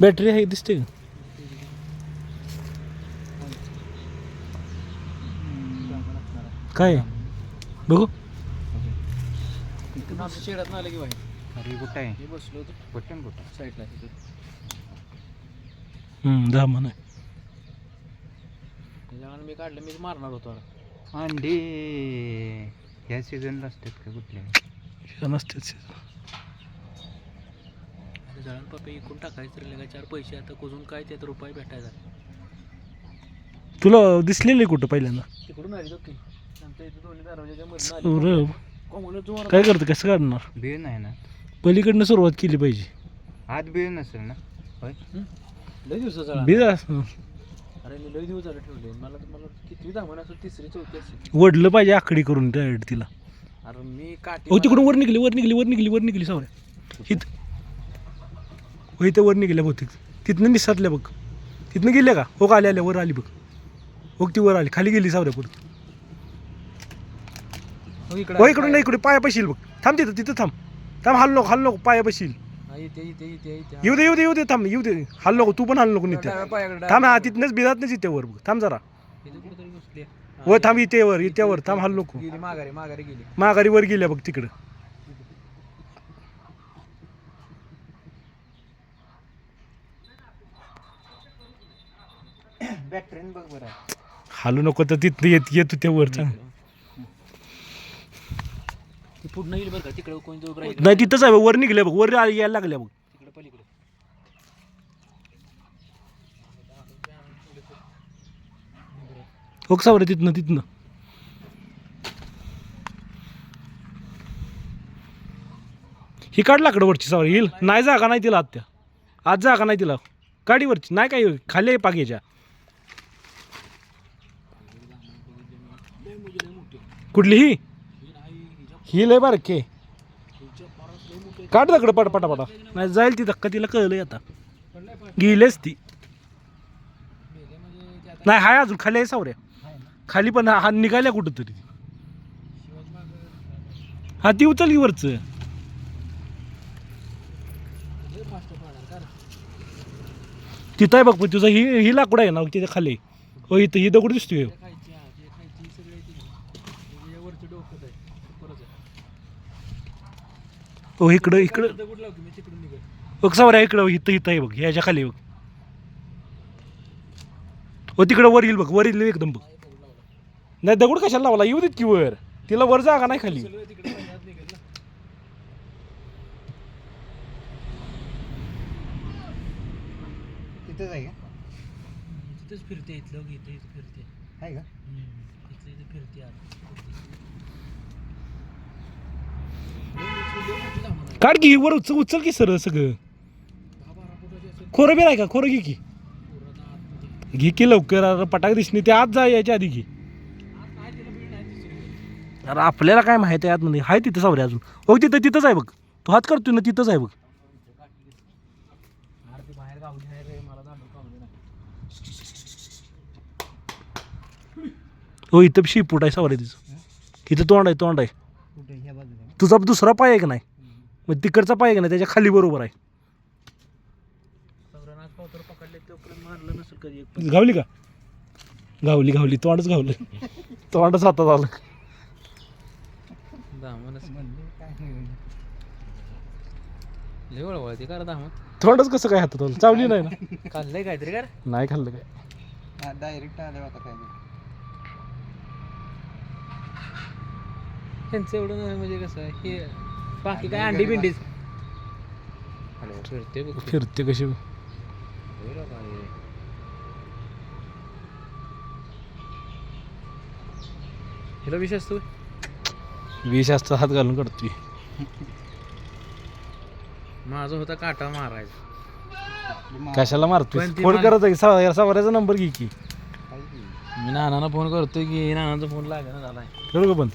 Battery आहे दिसते का? काय? आहे? बघू शेडात आलं की बाहेर. अरे कुठं आहे? मी बसलो होतो. कुठं कुठं? साईडला हम्म, दहा म्हणा त्याच्यामुळे मी काढलं मी मारणार होतो आता. अंडी. ह्या सीझनला असतात का कुठल्या? नसतेच आता जळण पप्पे इकून टाकायचं राहिले का चार पैसे आता कुजून काय त्यात रुपये भेटायचा तुला दिसलेलं कुठं पहिल्यांदा? तिकडून आली की आमच्या इथे दोन्ही दरवाजाच्या मधून आली. सौरभ कोंबडं जोरात काय करतं? कसं काढणार? बिळ नाही ना. पलीकडनं सुरुवात केली पाहिजे. आत बिळ नसेल ना? होय. लय दिवसाचा बीज असं. अरे मी लय दिवस झाले ठेवले. मला मला किती दामन असं तिसरी चौथी असेल वडलं पाहिजे आकडी करून डायरेक्ट तिला. अरे मी काठी हो तिकडून वर निघली वर निघली वर निघली वर निघली सावऱ्या हित. हो इथं वर निघल्या बहुतेक. तिथनं निसातल्या बघ. तिथनं गेल्या का? हो का आल्या आल्या वर आली बघ. हो ती वर आली. खाली गेली सावऱ्या पुढे. हो इकडं हो इकडून नाही इकडे पाया बघ. थांब तिथं तिथं थांब. थांब हाल नको हाल नको पाया बशील हा, इथे इथे इथे इथे येऊ दे येऊ दे येऊ दे थांब येऊ दे. हाल नको तू पण हाल नको नित्या. थांब हा तिथनंच बिदातनंच इथे वर. बघ थांब जरा. हा, वर थांब इथे वर इथे वर. थांब हाल नको. गेली माघारी माघारी गेली. माघारी वर गेल्या बघ तिकडं. बॅटरीन बघ बरं. हालू नको तर तिथनं येत येतो त्या वर. चांग ती पुढनं येईल बरं का? तिकडे उभं राहील नाही तिथंच आहे बघ, वर निघल्या बघ वर यायला लागल्या बघ. तिकडे पलीकडे. हो तिथनं तिथनं. ही काढ लाकडं वरची सावरी येईल नाही जागा नाही तिला आत्या. आज जागा नाही तिला. गाडीवरची नाही काय खाली आहे पागेच्या कुठली ही? ही लय बारके काढ दकडं पट पटापटा. नाही जाईल ती धक्का तिला कळलंय आता. गेलेच ती. नाही हाय अजून खाली आहे सावऱ्या खाली पण हा निघाल्या कुठं तरी हा ती उचल की वरचं. तिथं आहे बघ पण तुझं ही ही लाकूड आहे ना तिथे खाली. हो इथं ही दगड दिसतोय खायची हा जे खायची सगळे ती वरचं डोकं आहे परत हो इकडं इकडं. दगड लावतो? मी तिकडून निघत बघ सावऱ्या इकडं इथं इथं आहे बघ ह्याच्या खाली बघ. हो तिकडं वर येईल बघ वर येईल एकदम बघ. नाही दगड कशाला लावला? येऊ देत की वर. तिला वर जागा नाही खाली. सगळं तिकडे पाण्यात निघत ना. तिथंच आहे का? तिथंच फिरते इथलं इथं इथं फिरते. आहे का? इथलं इथं फिरते आता काढ की वर उचल उचल की सर सगळं. खोरं बी नाही का? खोरं घे की. घे की लवकर अरे पटाक दिसणे ते आत जा याच्या आधी घे. अरे आपल्याला काय माहिती आहे आतमध्ये आहे तिथं सावरे अजून. हो तिथं तिथंच आहे बघ. तो हात करतोय ना तिथंच आहे बघ. हो इथं शिपूट आहे सावरे तिचं. इथं तोंड आहे तोंड आहे. तुझा दुसरा पाय आहे का नाही? मग तिकडचा पाय नाही? त्याच्याखाली बरोबर आहे. गावली का? गावली गावली तोंडच गावलं तोंडच हातात आलं. तोंडच कसं काय हातात आलं? चावली नाही ना? खाल्लंय काहीतरी का रे? नाही खाल्लं काय? हा डायरेक्ट आले आता काय नाही. त्यांचं एवढं नाही म्हणजे कसं हे बाकी काय अंडी बिंडीच. फिरते बघ फिरते कशी हिला विषय असतो विष असतं हात घालून काढतोय माझा होता काटा मारायचा. कशाला मारतोय? पण ती फोन मला- करत आहे सवा- सवाऱ्याचा नंबर घे की? मी नानाला फोन करतोय की नानाचा फोन लागेना झालाय. करू का बंद.